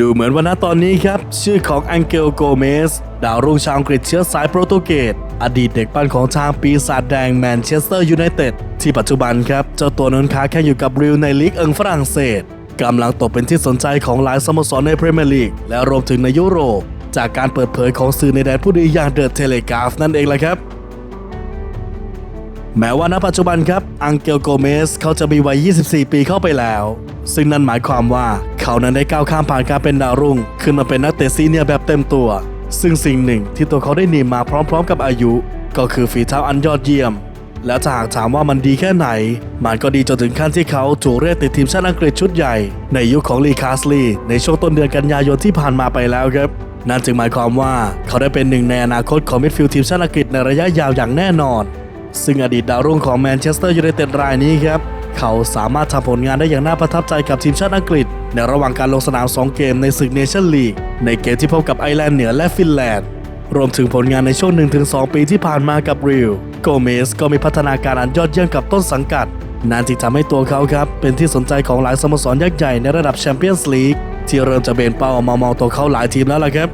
ดูเหมือนว่าณตอนนี้ครับ ชื่อของอังเกลโกเมสดาวรุ่งชาวอังกฤษเชื้อสายโปรตุเกสอดีตเด็กปั้นของทางปีศาจแดงแมนเชสเตอร์ยูไนเต็ดที่ปัจจุบันครับ เจ้าตัวนั้นค้าแข่งอยู่กับริวในลีกเอิงฝรั่งเศสกำลังตกเป็นที่สนใจของหลายสโมสรในพรีเมียร์ลีกและรวมถึงในยุโรป จากการเปิดเผยของสื่อในแดนผู้ดีอย่างเดอะเทเลกราฟนั่นเองแหละครับแม้ว่าณปัจจุบันครับ อังเกลโกเมสเขาจะมีวัย 24 ปีเข้าไปแล้ว ซึ่งนั่นหมายความว่า เขานั้นได้ก้าวข้ามผ่านการเป็นดาวรุ่ง ขึ้นมาเป็นนักเตะซีเนียร์แบบเต็มตัว ซึ่งสิ่งหนึ่งที่ตัวเขาได้หนีมาพร้อมๆ กับอายุ ก็คือฝีเท้าอันยอดเยี่ยม แล้วถ้าหากถามว่ามันดีแค่ไหน มันก็ดีจนถึงขั้นที่เขาถูกเรียกติดทีมชาติอังกฤษชุดใหญ่ ในยุคของลีคาสลีในช่วงต้นเดือนกันยายนที่ผ่านมาไปแล้วครับนั่นจึงหมายความว่าเขาได้เป็นหนึ่งในอนาคตของมิดฟิลด์ทีมชาติอังกฤษในระยะยาวอย่างแน่นอน ซึ่งอดีตดาวรุ่งของแมนเชสเตอร์ยูไนเต็ดรายนี้ครับ เขาสามารถทำผลงานได้อย่างน่าประทับใจกับทีมชาติอังกฤษ ในระหว่างการลงสนาม 2 เกมในศึกเนชั่นลีก ในเกมที่พบกับไอร์แลนด์เหนือและฟินแลนด์ รวมถึงผลงานในช่วง 1-2 ปีที่ผ่านมากับริวโกเมสก็มีพัฒนาการอันยอดเยี่ยมกับต้นสังกัดนั่นจึงทำให้ตัวเขาครับ เป็นที่สนใจของหลายสโมสรยักษ์ใหญ่ในระดับแชมเปี้ยนส์ลีกที่เริ่มจะเบนเป้ามามองตัวเขาหลายทีมแล้วล่ะครับ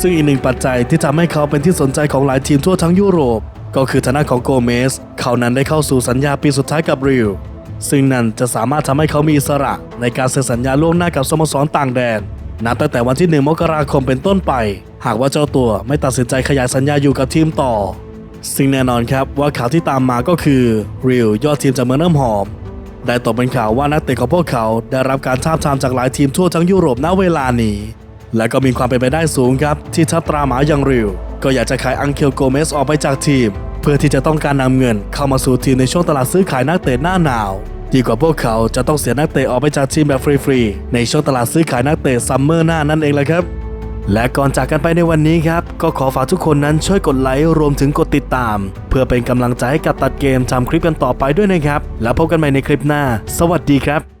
ซึ่งอีกหนึ่งปัจจัยที่ทำให้เขาเป็นที่สนใจของหลายทีมทั่วทั้งยุโรป ก็คือฐานะของโกเมส เขานั้นได้เข้าสู่สัญญาปีสุดท้ายกับริว ซึ่งนั่นจะสามารถทำให้เขามีอิสระในการเซ็นสัญญาล่วงหน้ากับสโมสรต่างแดน นับตั้งแต่วันที่ 1 มกราคมเป็นต้นไป หากว่าเจ้าตัวไม่ตัดสินใจขยายสัญญาอยู่กับทีมต่อ ซึ่งแน่นอนครับว่าข่าวที่ตามมาก็คือริวยอดทีมจากเมืองน้ำหอม ได้ตกเป็นข่าวว่านักเตะของพวกเขาได้รับการทาบทามจากหลายทีมทั่วทั้งยุโรปณเวลานี้ และก็มีความเป็นไปได้สูงครับที่ทัพตราหมาอย่างริว ก็อยากจะขายอังเคลโกเมสออกไปจากทีม เพื่อที่จะต้องการนำเงินเข้ามาสู่ทีมในช่วงตลาดซื้อขายนักเตะหน้าหนาว ดีกว่าพวกเขาจะต้องเสียนักเตะออกไปจากทีมแบบฟรีๆในช่วงตลาดซื้อขายนักเตะซัมเมอร์หน้านั่นเองแหละครับและก่อนจากกันไปในวันนี้ครับ ก็ขอฝากทุกคนนั้นช่วยกดไลค์รวมถึงกดติดตาม เพื่อเป็นกำลังใจให้กับตัดเกมทำคลิปกันต่อไปด้วยนะครับ แล้วพบกันใหม่ในคลิปหน้า สวัสดีครับ